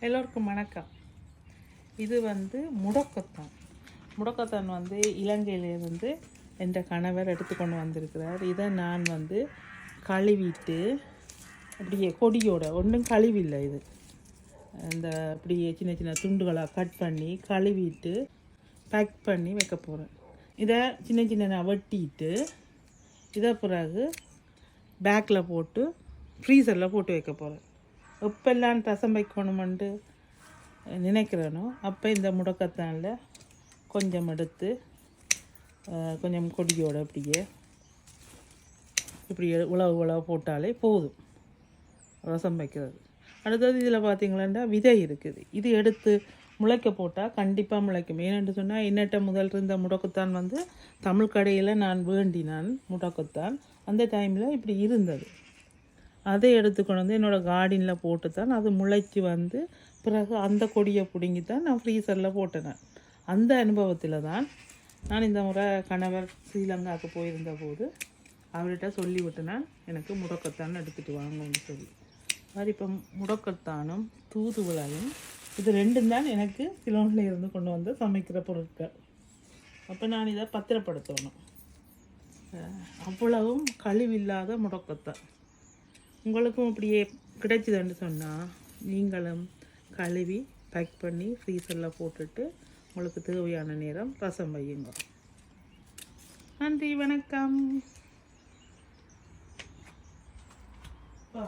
எல்லோருக்கும் வணக்கம். இது வந்து முடக்கத்தான். முடக்கத்தான் வந்து இலங்கையிலேருந்து என்ற கணவர் எடுத்துக்கொண்டு வந்திருக்கிறார். இதை நான் வந்து கழுவிட்டு அப்படியே கொடியோட ஒன்றும் கழுவில்லை இது. இந்த அப்படியே சின்ன சின்ன துண்டுகளாக கட் பண்ணி கழுவிட்டு பேக் பண்ணி வைக்க போகிறேன் இதை சின்ன சின்ன நான் வெட்டிட்டு இதை பிறகு பேக்கில் போட்டு ஃப்ரீசரில் போட்டு வைக்க போகிறேன் எப்பெல்லாம் ரசம் வைக்கணுமெண்டு நினைக்கிறேனோ அப்போ இந்த முடக்கத்தானில் கொஞ்சம் எடுத்து கொஞ்சம் கொடியோடு அப்படியே இப்படி உழவு உழவு போட்டாலே போதும் ரசம் வைக்கிறது. அடுத்தது இதில் பார்த்தீங்களா விதை இருக்குது. இது எடுத்து முளைக்க போட்டால் கண்டிப்பாக முளைக்கும். ஏனென்று சொன்னால் என்னட்ட முதல் இருந்த முடக்கத்தான் வந்து தமிழ் கடையில் நான் வேண்டினான் முடக்கத்தான். அந்த டைமில் இப்படி இருந்தது. அதை எடுத்துக்கொண்டு வந்து என்னோடய கார்டனில் போட்டு தான் அது முளைச்சி வந்து பிறகு அந்த கொடியை பிடுங்கி தான் நான் ஃப்ரீசரில் போட்டேன் அந்த அனுபவத்தில் தான் நான் இந்த முறை கணவர் ஸ்ரீலங்காவுக்கு போயிருந்த போது அவர்கிட்ட சொல்லிவிட்டேன் எனக்கு முடக்கத்தான் எடுத்துகிட்டு வாங்கன்னு சொல்லி. மாதிரி இப்போ முடக்கத்தானும் தூதுவளையும் இது ரெண்டும் தான் எனக்கு சிலோனில் இருந்து கொண்டு வந்து சமைக்கிற பொருட்கள். அப்போ நான் இதை பத்திரப்படுத்தணும். அவ்வளவும் கழிவில்லாத முடக்கத்தான். உங்களுக்கும் அப்படியே கிடைச்சிதுன்னு சொன்னால் நீங்களும் கழுவி பேக் பண்ணி ஃப்ரீசரில் போட்டுட்டு உங்களுக்கு தேவையான நேரம் ரசம் வையுங்க. நன்றி வணக்கம். பா